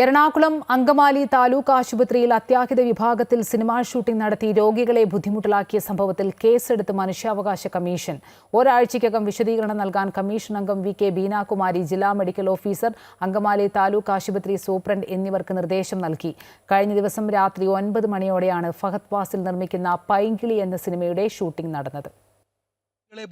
എറണാകുളം അങ്കമാലി താലൂക്ക് ആശുപത്രിയിൽ അത്യാഹിത വിഭാഗത്തിൽ സിനിമാ ഷൂട്ടിംഗ് നടത്തി രോഗികളെ ബുദ്ധിമുട്ടിലാക്കിയ സംഭവത്തിൽ കേസെടുത്ത് മനുഷ്യാവകാശ കമ്മീഷൻ. ഒരാഴ്ചയ്ക്കകം വിശദീകരണം നൽകാൻ കമ്മീഷൻ അംഗം വി കെ ബീനാകുമാരി ജില്ലാ മെഡിക്കൽ ഓഫീസർ അങ്കമാലി താലൂക്ക് ആശുപത്രി സൂപ്രണ്ട് എന്നിവർക്ക് നിർദ്ദേശം നൽകി. കഴിഞ്ഞ ദിവസം രാത്രി ഒൻപത് മണിയോടെയാണ് ഫഹദ് വാസിൽ നിർമ്മിക്കുന്ന പൈങ്കിളി എന്ന സിനിമയുടെ ഷൂട്ടിംഗ് നടന്നത്.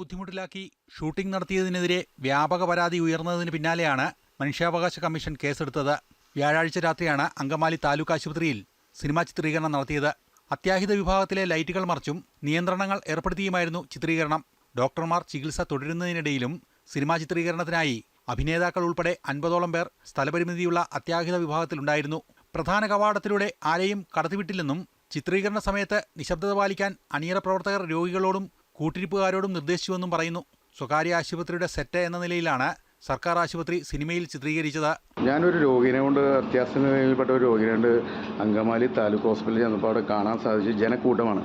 ബുദ്ധിമുട്ടിലാക്കി ഷൂട്ടിംഗ് നടത്തിയതിനെതിരെ വ്യാപക പരാതി ഉയർന്നതിന് പിന്നാലെയാണ് മനുഷ്യാവകാശ കമ്മീഷൻ കേസെടുത്തത്. വ്യാഴാഴ്ച രാത്രിയാണ് അങ്കമാലി താലൂക്ക് ആശുപത്രിയിൽ സിനിമാ ചിത്രീകരണം നടത്തിയത്. അത്യാഹിത വിഭാഗത്തിലെ ലൈറ്റുകൾ മറച്ചും നിയന്ത്രണങ്ങൾ ഏർപ്പെടുത്തിയുമായിരുന്നു ചിത്രീകരണം. ഡോക്ടർമാർ ചികിത്സ തുടരുന്നതിനിടയിലും സിനിമാ ചിത്രീകരണത്തിനായി അഭിനേതാക്കൾ ഉൾപ്പെടെ അൻപതോളം പേർ സ്ഥലപരിമിതിയുള്ള അത്യാഹിത വിഭാഗത്തിലുണ്ടായിരുന്നു. പ്രധാന കവാടത്തിലൂടെ ആരെയും കടത്തിവിട്ടില്ലെന്നും ചിത്രീകരണ സമയത്ത് നിശബ്ദത പാലിക്കാൻ അണിയറ പ്രവർത്തകർ രോഗികളോടും കൂട്ടിരിപ്പുകാരോടും നിർദ്ദേശിച്ചുവെന്നും പറയുന്നു. സ്വകാര്യ ആശുപത്രിയുടെ സെറ്റ് എന്ന നിലയിലാണ് സർക്കാർ ആശുപത്രി സിനിമയിൽ ചിത്രീകരിച്ചത് ഞാനൊരു രോഗിനെ കൊണ്ട് അത്യാസന്നയിൽപ്പെട്ട ഒരു രോഗിനെ കൊണ്ട് അങ്കമാലി താലൂക്ക് ഹോസ്പിറ്റലിൽ ചെന്നപ്പോൾ അവിടെ കാണാൻ സാധിച്ചു ജനക്കൂട്ടമാണ്.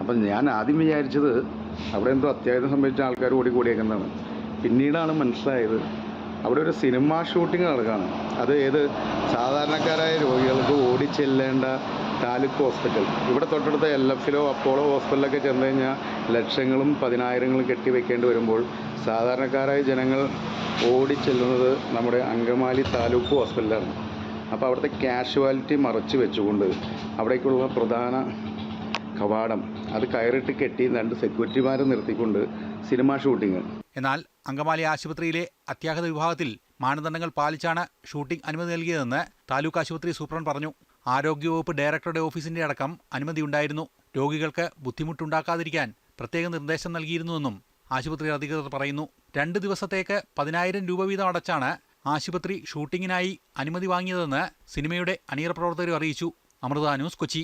അപ്പം ഞാൻ ആദ്യം വിചാരിച്ചത് അവിടെ എന്തോ അത്യാഹിതം സംബന്ധിച്ച ആൾക്കാർ ഓടി കൂടിയേക്കുന്നതാണ് പിന്നീടാണ് മനസ്സിലായത് അവിടെ ഒരു സിനിമ ഷൂട്ടിംഗ് നടക്കുകയാണ് അത് ഏത് സാധാരണക്കാരായ രോഗികൾക്ക് ഓടിച്ചെല്ലേണ്ട താലൂക്ക് ഹോസ്പിറ്റൽ. ഇവിടെ തൊട്ടടുത്ത എൽ എഫിലോ അപ്പോളോ ഹോസ്പിറ്റലൊക്കെ ചെന്ന് കഴിഞ്ഞാൽ ലക്ഷങ്ങളും പതിനായിരങ്ങളും കെട്ടിവെക്കേണ്ടി വരുമ്പോൾ സാധാരണക്കാരായ ജനങ്ങൾ ഓടിച്ചെല്ലുന്നത് നമ്മുടെ അങ്കമാലി താലൂക്ക് ഹോസ്പിറ്റലാണ്. അപ്പോൾ അവിടുത്തെ കാഷ്വാലിറ്റി മറച്ചു വെച്ചുകൊണ്ട് അവിടേക്കുള്ള പ്രധാന കവാടം അത് കയറിട്ട് കെട്ടി രണ്ട് സെക്യൂരിറ്റിമാരെ നിർത്തിക്കൊണ്ട് സിനിമ ഷൂട്ടിങ് എന്നാൽ അങ്കമാലി ആശുപത്രിയിലെ അത്യാഹിത വിഭാഗത്തിൽ മാനദണ്ഡങ്ങൾ പാലിച്ചാണ് ഷൂട്ടിംഗ് അനുമതി നൽകിയതെന്ന് താലൂക്ക് ആശുപത്രി സൂപ്രണ്ട് പറഞ്ഞു. ആരോഗ്യവകുപ്പ് ഡയറക്ടറുടെ ഓഫീസിന്റെ അടക്കം അനുമതിയുണ്ടായിരുന്നു. രോഗികൾക്ക് ബുദ്ധിമുട്ടുണ്ടാക്കാതിരിക്കാൻ പ്രത്യേക നിർദ്ദേശം നൽകിയിരുന്നുവെന്നും ആശുപത്രി അധികൃതർ പറയുന്നു. രണ്ട് ദിവസത്തേക്ക് പതിനായിരം രൂപ വീതം അടച്ചാണ് ആശുപത്രി ഷൂട്ടിങ്ങിനായി അനുമതി വാങ്ങിയതെന്ന് സിനിമയുടെ അണിയറ പ്രവർത്തകർ അറിയിച്ചു. അമൃത ന്യൂസ് കൊച്ചി.